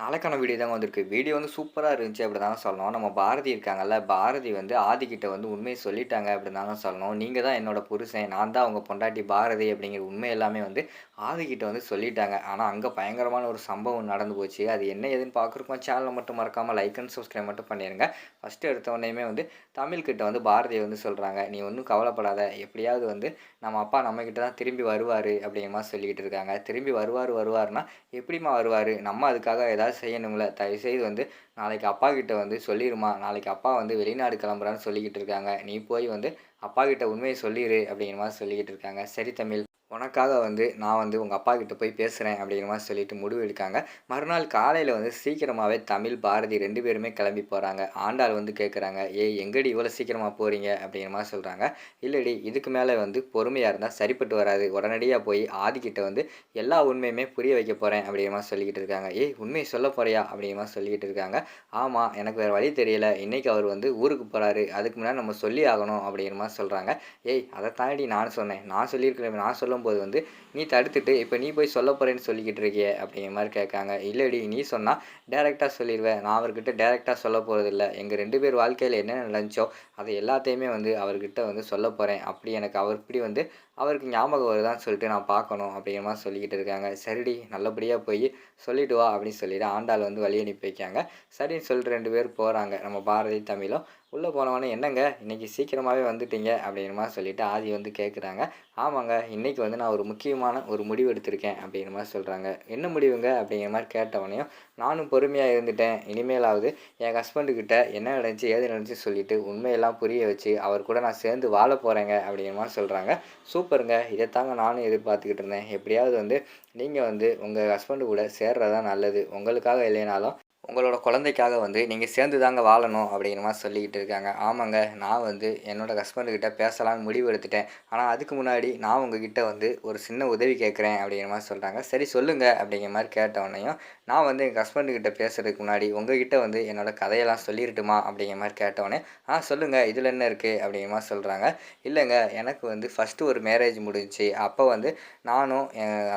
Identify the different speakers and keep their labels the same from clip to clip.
Speaker 1: நாளைக்கான வீடியோ தான் வந்திருக்கு. வீடியோ வந்து சூப்பராக இருந்துச்சு அப்படி தாங்க சொல்லணும். நம்ம பாரதி இருக்காங்கல்ல பாரதி வந்து ஆதிக்கிட்ட வந்து உண்மையை சொல்லிட்டாங்க அப்படி தாங்க சொல்லணும். நீங்கள் தான் என்னோட புருஷன் நான் தான் அவங்க பொண்டாட்டி பாரதி அப்படிங்கிற உண்மை எல்லாமே வந்து ஆதிக்கிட்ட வந்து சொல்லிட்டாங்க. ஆனால் அங்கே பயங்கரமான ஒரு சம்பவம் நடந்து போச்சு. அது என்ன ஏதுன்னு பார்க்குறக்கும் சேனலை மட்டும் மறக்காமல் லைக் அண்ட் சப்ஸ்கிரைப் மட்டும் பண்ணிடுங்க ஃபஸ்ட்டு எடுத்த உடனேயுமே வந்து தமிழ்கிட்ட வந்து பாரதியை வந்து சொல்கிறாங்க நீ ஒன்றும் கவலைப்படாத. எப்படியாவது வந்து நம்ம அப்பா நம்மக்கிட்ட தான் திரும்பி வருவார் அப்படிங்கிற மாதிரி சொல்லிக்கிட்டு இருக்காங்க. திரும்பி வருவார் வருவார்னா எப்படிம்மா வருவார்? நம்ம அதுக்காக ஏதாவது செய்யணுங்கள தயவுசெய்து வந்து நாளைக்கு அப்பா கிட்ட வந்து சொல்லிடுமா நாளைக்கு அப்பா வந்து வெளிநாடு கிளம்புறான்னு சொல்லிக்கிட்டு இருக்காங்க. நீ போய் வந்து அப்பா கிட்ட உண்மையை சொல்லிடு அப்படிங்கிற மாதிரி சொல்லிக்கிட்டு இருக்காங்க. சரி தமிழ். உனக்காக வந்து நான் வந்து உங்கள் அப்பா கிட்ட போய் பேசுகிறேன் அப்படிங்கிற மாதிரி சொல்லிட்டு முடிவு எடுக்காங்க. மறுநாள் காலையில் வந்து சீக்கிரமாகவே தமிழ் பாரதி ரெண்டு பேருமே கிளம்பி போகிறாங்க ஆண்டாள் வந்து கேட்குறாங்க ஏய் எங்கடி இவ்வளோ சீக்கிரமாக போகிறீங்க அப்படிங்கிற மாதிரி சொல்கிறாங்க இல்லடி இதுக்கு மேலே வந்து பொறுமையாக இருந்தால் சரிப்பட்டு வராது. உடனடியாக போய் ஆதிக்கிட்ட வந்து எல்லா உண்மையுமே புரிய வைக்க போகிறேன் அப்படிங்கிற மாதிரி சொல்லிக்கிட்டு இருக்காங்க. ஏய் உண்மையை சொல்ல போறியா? அப்படிங்கிற மாதிரி சொல்லிக்கிட்டு இருக்காங்க. ஆமாம் எனக்கு வேறு வழி தெரியல. இன்றைக்கி அவர் வந்து ஊருக்கு போகிறாரு அதுக்கு முன்னாடி நம்ம சொல்லி ஆகணும் அப்படிங்கிற மாதிரி சொல்கிறாங்க ஏய் அதை தாண்டி நான் சொன்னேன். நான் சொல்லியிருக்கிறேன். நான் சொல்லும்போது வந்து நீ தடுத்துட்டு இப்போ நீ போய் சொல்ல போகிறேன்னு சொல்லிக்கிட்டு இருக்கிய அப்படிங்கிற மாதிரி கேட்காங்க. இல்லடி நீ சொன்னால் டேரெக்டாக சொல்லிடுவேன் நான் அவர்கிட்ட டேரெக்டாக சொல்ல போகிறதில்ல எங்கள் ரெண்டு பேர் வாழ்க்கையில் என்ன நடந்துச்சோ அதை எல்லாத்தையுமே வந்து அவர்கிட்ட வந்து சொல்ல போகிறேன் அப்படி எனக்கு அவர் இப்படி வந்து அவருக்கு ஞாபகம் வருதான்னு சொல்லிட்டு நான் பார்க்கணும் அப்படிங்கிற மாதிரி சொல்லிக்கிட்டு இருக்காங்க. சரிடி நல்லபடியாக போய் சொல்லிட்டு வா அப்படின்னு சொல்லிட்டு ஆண்டாள் வந்து வழி அனுப்பி வைக்காங்க சரின்னு சொல்லிட்டு ரெண்டு பேர் போகிறாங்க நம்ம பாரதி தமிழும் உள்ளே போனவொடனே என்னங்க? இன்றைக்கி சீக்கிரமாகவே வந்துட்டீங்க அப்படிங்கிற மாதிரி சொல்லிவிட்டு ஆதி வந்து கேட்குறாங்க ஆமாங்க இன்றைக்கி வந்து நான் ஒரு முக்கியமான ஒரு முடிவு எடுத்திருக்கேன் அப்படிங்கிற மாதிரி சொல்கிறாங்க என்ன முடிவுங்க? அப்படிங்கிற மாதிரி கேட்டவனையும் நானும் பொறுமையாக இருந்துட்டேன். இனிமேலாவது என் ஹஸ்பண்டுக்கிட்ட என்ன நடந்துச்சு ஏது நடந்துச்சு சொல்லிவிட்டு உண்மையெல்லாம் புரிய வச்சு அவர் கூட நான் சேர்ந்து வாழ போகிறேங்க அப்படிங்கிற மாதிரி சொல்கிறாங்க சூப்பருங்க. இதை தாங்க நானும் எதிர்பார்த்துக்கிட்டு இருந்தேன். எப்படியாவது வந்து நீங்கள் வந்து உங்கள் ஹஸ்பண்டு கூட சேர்றதான் நல்லது. உங்களுக்காக இல்லைனாலும் உங்களோட குழந்தைக்காக வந்து நீங்கள் சேர்ந்து தாங்க வாழணும் அப்படிங்கிற மாதிரி சொல்லிக்கிட்டு இருக்காங்க. ஆமாங்க நான் வந்து என்னோடய ஹஸ்பண்டுக்கிட்ட பேசலாம்னு முடிவு எடுத்துட்டேன். ஆனால் அதுக்கு முன்னாடி நான் உங்ககிட்ட வந்து ஒரு சின்ன உதவி கேட்குறேன் அப்படிங்கிற மாதிரி சொல்கிறாங்க சரி சொல்லுங்கள் அப்படிங்கிற மாதிரி கேட்டவொடனையும் நான் வந்து எங்கள் ஹஸ்பண்டுக்கிட்ட பேசுகிறதுக்கு முன்னாடி உங்ககிட்ட வந்து என்னோடய கதையெல்லாம் சொல்லிடட்டுமா அப்படிங்கிற மாதிரி கேட்டவொடனே ஆ சொல்லுங்கள் இதில் என்ன இருக்குது அப்படிங்கிற மாதிரி சொல்கிறாங்க இல்லைங்க எனக்கு வந்து ஃபஸ்ட்டு ஒரு மேரேஜ் முடிஞ்சிச்சு. அப்போ வந்து நானும்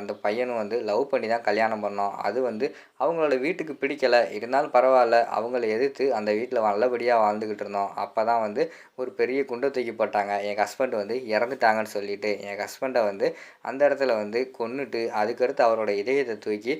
Speaker 1: அந்த பையனும் வந்து லவ் பண்ணி தான் கல்யாணம் பண்ணோம். அது வந்து அவங்களோட வீட்டுக்கு பிடிக்கலை. இருந்தாலும் பரவாயில்ல அவங்கள எதிர்த்து அந்த வீட்டில் நல்லபடியாக வாழ்ந்துக்கிட்டு இருந்தோம். அப்போ தான் வந்து ஒரு பெரிய குண்டை தூக்கி போட்டாங்க. என் ஹஸ்பண்ட் வந்து இறந்துட்டாங்கன்னு சொல்லிட்டு என் ஹஸ்பண்டை வந்து அந்த இடத்துல வந்து கொன்னுட்டு அதுக்கடுத்து அவரோட இதயத்தை தூக்கி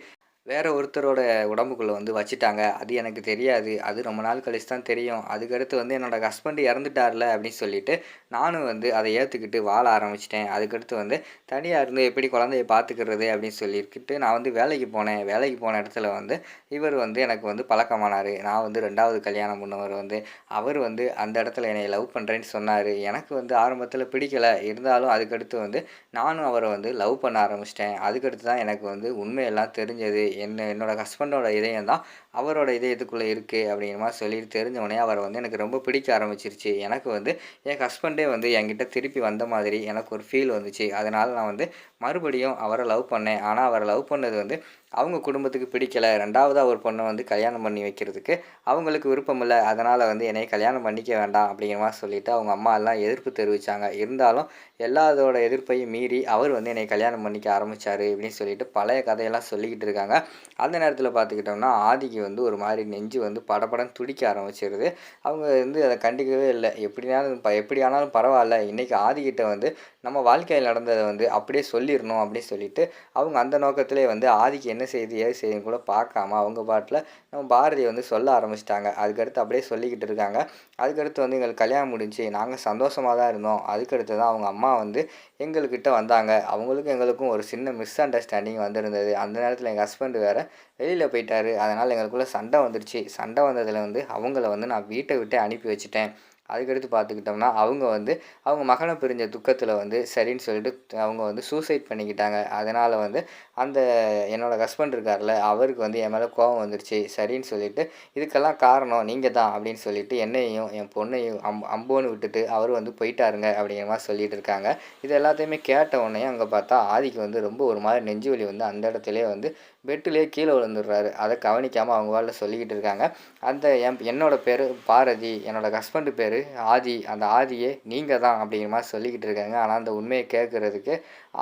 Speaker 1: வேறு ஒருத்தரோட உடம்புக்குள்ளே வந்து வச்சுட்டாங்க. அது எனக்கு தெரியாது. அது ரொம்ப நாள் கழிச்சு தான் தெரியும். அதுக்கடுத்து வந்து என்னோடய ஹஸ்பண்ட் இறந்துட்டார்ல அப்படின்னு சொல்லிட்டு நானும் வந்து அதை ஏற்றுக்கிட்டு வாழ ஆரம்பிச்சிட்டேன். அதுக்கடுத்து வந்து தனியாக இருந்து எப்படி குழந்தைய பார்த்துக்கிறது அப்படின்னு சொல்லிக்கிட்டு நான் வந்து வேலைக்கு போனேன். வேலைக்கு போன இடத்துல வந்து இவர் வந்து எனக்கு வந்து பழக்கமானார். நான் வந்து ரெண்டாவது கல்யாணம் பண்ணவர் வந்து அவர் வந்து அந்த இடத்துல என்னை லவ் பண்ணுறேன்னு சொன்னார். எனக்கு வந்து ஆரம்பத்தில் பிடிக்கலை. இருந்தாலும் அதுக்கடுத்து வந்து நானும் அவரை வந்து லவ் பண்ண ஆரம்பிச்சிட்டேன். அதுக்கடுத்து தான் எனக்கு வந்து உண்மையெல்லாம் தெரிஞ்சது. என்ன என்னோடய ஹஸ்பண்டோட இதயம் தான் அவரோட இதயத்துக்குள்ளே இருக்குது அப்படிங்கிற மாதிரி சொல்லிட்டு தெரிஞ்சவொடனே அவரை வந்து எனக்கு ரொம்ப பிடிக்க ஆரம்பிச்சிருச்சு. எனக்கு வந்து என் ஹஸ்பண்டே வந்து என்கிட்ட திருப்பி வந்த மாதிரி எனக்கு ஒரு ஃபீல் வந்துச்சு. அதனால் நான் வந்து மறுபடியும் அவரை லவ் பண்ணேன். ஆனால் அவரை லவ் பண்ணது வந்து அவங்க குடும்பத்துக்கு பிடிக்கலை. ரெண்டாவதாக ஒரு பொண்ணை வந்து கல்யாணம் பண்ணி வைக்கிறதுக்கு அவங்களுக்கு விருப்பம் இல்லை. அதனால் வந்து என்னை கல்யாணம் பண்ணிக்க வேண்டாம் அப்படிங்கிற மாதிரி சொல்லிவிட்டு அவங்க அம்மா எல்லாம் எதிர்ப்பு தெரிவித்தாங்க இருந்தாலும் எல்லாதோட எதிர்ப்பையும் மீறி அவர் வந்து என்னை கல்யாணம் பண்ணிக்க ஆரம்பித்தார் அப்படின்னு சொல்லிட்டு பழைய கதையெல்லாம் சொல்லிக்கிட்டு இருக்காங்க. அந்த நேரத்தில் பார்த்துக்கிட்டோம்னா ஆதிக்கு வந்து ஒரு மாதிரி நெஞ்சு வந்து படப்படம் துடிக்க ஆரம்பிச்சிருது. அவங்க வந்து அதை கண்டிக்கவே இல்லை. எப்படினாலும் ப எப்படி ஆனாலும் பரவாயில்ல. இன்றைக்கி ஆதிக்கிட்ட வந்து நம்ம வாழ்க்கையில் நடந்ததை வந்து அப்படியே சொல்லிடணும் அப்படின்னு சொல்லிட்டு அவங்க அந்த நோக்கத்திலே வந்து ஆதிக்கு என்ன செய்யுது ஏது செய்யுதுன்னு கூட பார்க்காம அவங்க பாட்டில் நம்ம பாரதியை வந்து சொல்ல ஆரம்பிச்சிட்டாங்க. அதுக்கடுத்து அப்படியே சொல்லிக்கிட்டு இருக்காங்க. அதுக்கடுத்து வந்து எங்களுக்கு கல்யாணம் முடிஞ்சு நாங்கள் சந்தோஷமாக தான் இருந்தோம். அதுக்கடுத்து தான் அவங்க அம்மா வந்து எங்கள்கிட்ட வந்தாங்க. அவங்களுக்கும் எங்களுக்கும் ஒரு சின்ன மிஸ் அண்டர்ஸ்டாண்டிங் வந்திருந்தது. அந்த நேரத்தில் எங்கள் ஹஸ்பண்ட் வேறு வெளியில் போயிட்டார். அதனால் எங்களுக்குள்ளே சண்டை வந்துடுச்சு சண்டை வந்ததில் வந்து அவங்கள வந்து நான் வீட்டை விட்டு அனுப்பி வச்சுட்டேன். அதுக்கடுத்து பார்த்துக்கிட்டோம்னா அவங்க வந்து அவங்க மகனை பிரிஞ்ச துக்கத்தில் வந்து சரின்னு சொல்லிட்டு அவங்க வந்து சூசைட் பண்ணிக்கிட்டாங்க. அதனால் வந்து அந்த என்னோடய ஹஸ்பண்ட் இருக்கார்ல அவருக்கு வந்து என் மேலே கோபம் வந்துருச்சு. சரின்னு சொல்லிட்டு இதுக்கெல்லாம் காரணம் நீங்கள் தான் அப்படின்னு சொல்லிட்டு என்னையும் என் பொண்ணையும் அம் அம்போன்னு விட்டுட்டு அவர் வந்து போயிட்டாருங்க அப்படிங்கிற மாதிரி சொல்லிட்டு இருக்காங்க. இது எல்லாத்தையுமே கேட்ட உடனே அங்கே பார்த்தா ஆதிக்கு வந்து ரொம்ப ஒரு மாதிரி நெஞ்சு வலி வந்து அந்த இடத்துலேயே வந்து பெட்டிலே கீழே விழுந்துடுறாரு. அதை கவனிக்காமல் அவங்க வேலை சொல்லிக்கிட்டு இருக்காங்க. அந்த என் என்னோடய பேர் பாரதி என்னோடய ஹஸ்பண்டு பேர் ஆதி அந்த ஆதியே நீங்கள் தான் அப்படிங்கிற மாதிரி சொல்லிக்கிட்டு இருக்காங்க. ஆனால் அந்த உண்மையை கேட்குறதுக்கு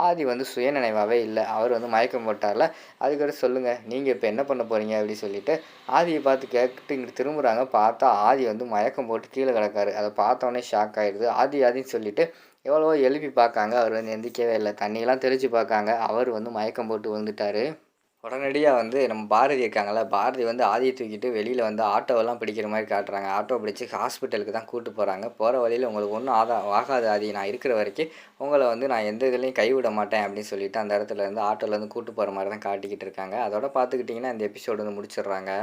Speaker 1: ஆதி வந்து சுயநினைவாகவே இல்லை. அவர் வந்து மயக்கம் போட்டார்ல. அதுக்கடுத்து சொல்லுங்கள் நீங்கள் இப்போ என்ன பண்ண போகிறீங்க அப்படின்னு சொல்லிட்டு ஆதியை பார்த்து கேட்டு இங்கிட்டு திரும்புகிறாங்க பார்த்தா ஆதி வந்து மயக்கம் போட்டு கீழே கிடக்காரு. அதை பார்த்தோன்னே ஷாக் ஆயிடுது. ஆதி ஆதின்னு சொல்லிட்டு எவ்வளவோ எழுப்பி பார்க்காங்க. அவர் வந்து எந்திக்கவே இல்லை. தண்ணியெல்லாம் தெளித்து பார்க்காங்க. அவர் வந்து மயக்கம் போட்டு வந்துட்டார் உடனடியாக வந்து நம்ம பாரதி இருக்காங்கல்ல பாரதி வந்து ஆதியை தூக்கிட்டு வெளியில் வந்து ஆட்டோவெல்லாம் பிடிக்கிற மாதிரி காட்டுறாங்க. ஆட்டோ பிடிச்சி ஹாஸ்பிட்டலுக்கு தான் கூட்டு போகிறாங்க போகிற வழியில் உங்களுக்கு ஒன்றும் ஆதா ஆகாது ஆதி. நான் இருக்கிற வரைக்கும் உங்களை வந்து நான் எந்த இதுலேயும் கைவிட மாட்டேன் அப்படின்னு சொல்லிட்டு அந்த இடத்துல இருந்து ஆட்டோலேருந்து கூட்டு போகிற மாதிரி தான் காட்டிக்கிட்டு இருக்காங்க. அதோட பார்த்துக்கிட்டிங்கன்னா இந்த எபிசோடு வந்து முடிச்சிடுறாங்க.